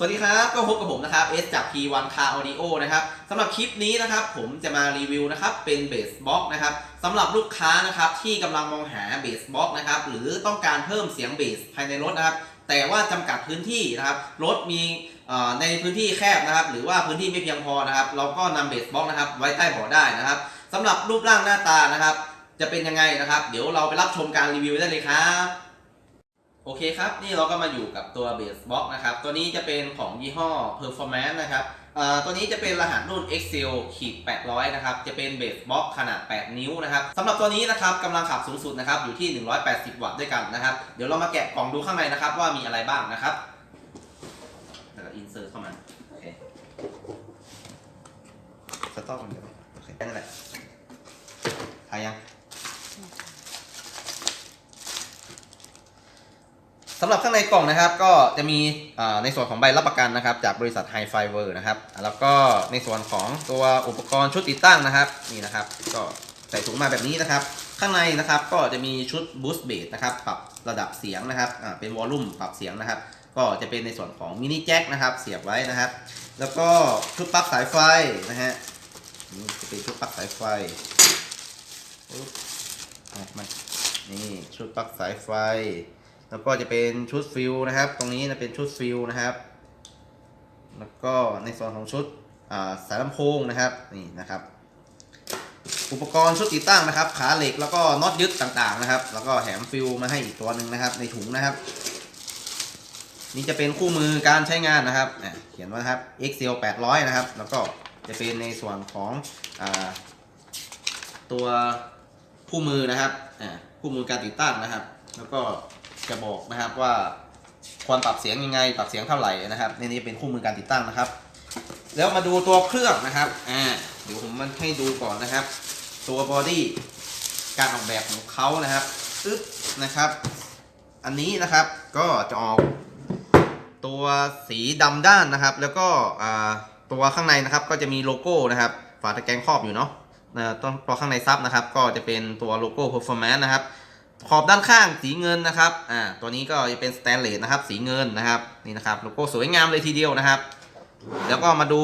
สวัสดีครับ ก็พบกับผมนะครับเอสจาก P1 Car Audio นะครับสำหรับคลิปนี้นะครับผมจะมารีวิวนะครับเป็นเบสบ็อกนะครับสำหรับลูกค้านะครับที่กำลังมองหาเบสบ็อกนะครับหรือต้องการเพิ่มเสียงเบสภายในรถนะครับแต่ว่าจำกัดพื้นที่นะครับรถมีในพื้นที่แคบนะครับหรือว่าพื้นที่ไม่เพียงพอนะครับเราก็นำเบสบ็อกนะครับไว้ใต้เบาะได้นะครับสำหรับรูปร่างหน้าตานะครับจะเป็นยังไงนะครับ เดี๋ยวเราไปรับชมการรีวิวได้เลยครับ โอเคครับ นี่เราก็มาอยู่กับตัวเบสบ็อกนะครับ ตัวนี้จะเป็นของยี่ห้อ Performance นะครับอ่อตัวนี้จะเป็นรหัสรุ่น Excel ขีด800 นะครับ จะเป็นเบสบ็อกขนาด 8 นิ้วนะครับสำหรับตัวนี้นะครับกำลังขับสูงสุดนะครับ อยู่ที่ 180 วัตต์ด้วยกันนะครับ เดี๋ยวเรามาแกะกล่องดูข้างในนะครับ ว่ามีอะไรบ้างนะครับ แล้วก็อินเสิร์ตเข้ามา โอเคสต็อกมันเดี๋ยวโอเคแค่นั้นแหละถ่ายัง สำหรับข้างในกล่องนะครับก็จะมีในส่วนของใบรับประกันนะครับ จากบริษัท h i f i v e r นะครับ แล้วก็ในส่วนของตัวอุปกรณ์ชุดติดตั้งนะครับนี่นะครับ ก็ใส่ถุงมาแบบนี้นะครับ ข้างในนะครับก็จะมีชุด boost bass นะครับปรับระดับเสียงนะครับเป็นวอลลุ่มปรับเสียงนะครับ ก็จะเป็นในส่วนของมินิแจ็คนะครับ เสียบไว้นะครับ แล้วก็ชุดปลั๊กสายไฟนะฮะนี่จะเป็นชุดปลั๊กสายไฟปึ๊บมานี่ชุดปลั๊กสายไฟ แล้วก็จะเป็นชุดฟิลนะครับ ตรงนี้นะเป็นชุดฟิลนะครับ แล้วก็ในส่วนของชุดสายลำโพงนะครับนี่นะครับ อุปกรณ์ชุดติดตั้งนะครับ ขาเหล็กแล้วก็น็อตยึดต่างๆนะครับ แล้วก็แถมฟิลมาให้อีกตัวหนึ่งนะครับ ในถุงนะครับ นี่จะเป็นคู่มือการใช้งานนะครับเขียนว่านะครับ Excel 800 นะครับ แล้วก็จะเป็นในส่วนของอตัวคู่มือนะครับคู่มือการติดตั้งนะครับ แล้วก็ จะบอกนะครับว่าควรปรับเสียงยังไง ปรับเสียงเท่าไหร่นะครับในนี้เป็นคู่มือการติดตั้งนะครับ แล้วมาดูตัวเครื่องนะครับอ่าเดี๋ยวผมมันให้ดูก่อนนะครับ ตัวบอดี้การออกแบบของเขานะครับอึ๊บนะครับ อันนี้นะครับก็จะออกตัวสีดำด้านนะครับ แล้วก็อ่าตัวข้างในนะครับก็จะมีโลโก้นะครับ ฝาตะแกรงครอบอยู่เนาะตัวข้างในซับนะครับ ก็จะเป็นตัวโลโก้ performance นะครับ ขอบด้านข้างสีเงินนะครับ อ่า ตัวนี้ก็จะเป็นสแตนเลสนะครับ สีเงินนะครับ นี่นะครับ โลโก้สวยงามเลยทีเดียวนะครับ แล้วก็มาดู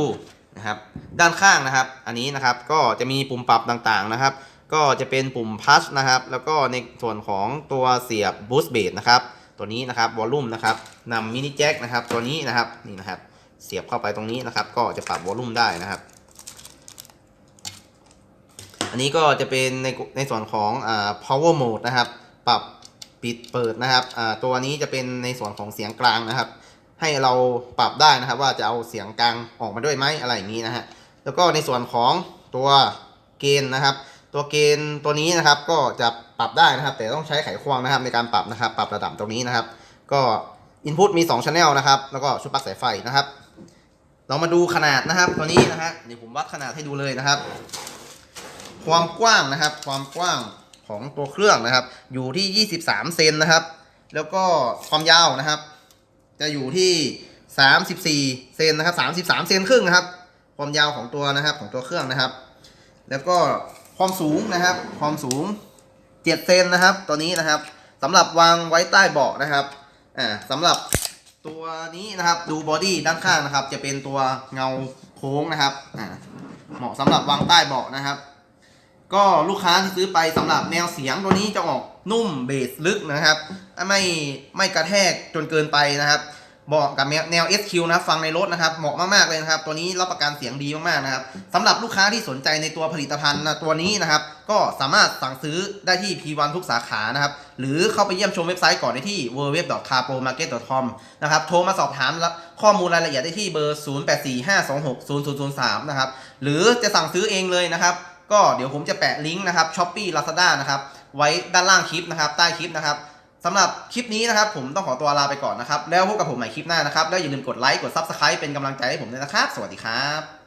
นะครับ ด้านข้างนะครับ อันนี้นะครับ ก็จะมีปุ่มปรับต่างๆนะครับ ก็จะเป็นปุ่มพัชนะครับ แล้วก็ในส่วนของตัวเสียบ boost bass นะครับ ตัวนี้นะครับ วอลลุ่มนะครับนำมินิแจ็คนะครับ ตัวนี้นะครับ นี่นะครับ เสียบเข้าไปตรงนี้นะครับ ก็จะปรับวอลลุ่มได้นะครับ อันนี้ก็จะเป็นในในส่วนของอ่า power mode นะครับ ปรับปิดเปิดนะครับตัวนี้จะเป็นในส่วนของเสียงกลางนะครับ ให้เราปรับได้นะครับ ว่าจะเอาเสียงกลางออกมาด้วยไหมอะไรอย่างนี้นะฮะแล้วก็ในส่วนของตัวเกณฑ์นะครับ ตัวเกณฑ์ตัวนี้นะครับก็จะปรับได้นะครับ แต่ต้องใช้ไขควงนะครับในการปรับนะครับ ปรับระดับตรงนี้นะครับ ก็ Input มี2 Channel นะครับ แล้วก็ชุดปลั๊กสายไฟนะครับ เรามาดูขนาดนะครับ ตัวนี้นะฮะเดี๋ยวผมวัดขนาดให้ดูเลยนะครับ ความกว้างนะครับ ความกว้าง ของตัวเครื่องนะครับ อยู่ที่ 23 เซนนะครับ แล้วก็ความยาวนะครับ จะอยู่ที่ 34 เซนนะครับ 33 เซนครึ่งนะครับ ความยาวของตัวนะครับของตัวเครื่องนะครับ แล้วก็ความสูงนะครับ ความสูง 7 เซนนะครับ ตัวนี้นะครับสำหรับวางไว้ใต้เบาะนะครับอ่าสำหรับตัวนี้นะครับดูบอดี้ด้านข้างนะครับ จะเป็นตัวเงาโค้งนะครับอ่าเหมาะสำหรับวางใต้เบาะนะครับ ก็ลูกค้าที่ซื้อไปสำหรับแนวเสียงตัวนี้จะออกนุ่มเบสลึกนะครับ ไม่ไม่กระแทกจนเกินไปนะครับเหมาะกับแนว SQ นะฟังในรถนะครับเหมาะมากๆเลยนะครับ ตัวนี้รับประกันเสียงดีมากๆนะครับสำหรับลูกค้าที่สนใจในตัวผลิตภัณฑ์นะตัวนี้นะครับ ก็สามารถสั่งซื้อได้ที่ P1 ทุกสาขานะครับ หรือเข้าไปเยี่ยมชมเว็บไซต์ก่อนได้ที่ www.carpromarket.com นะครับโทรมาสอบถามข้อมูลรายละเอียดได้ที่เบอร์ 0845260003 นะครับ หรือจะสั่งซื้อเองเลยนะครับ ก็เดี๋ยวผมจะแปะลิงก์นะครับช้อปปี้ลาซาด้านะครับไว้ด้านล่างคลิปนะครับ ใต้คลิปนะครับสำหรับคลิปนี้นะครับ ผมต้องขอตัวลาไปก่อนนะครับ แล้วพบกับผมใหม่คลิปหน้านะครับ แล้วอย่าลืมกดไลค์กดซับสไครป์เป็นกำลังใจให้ผมด้วยนะครับ สวัสดีครับ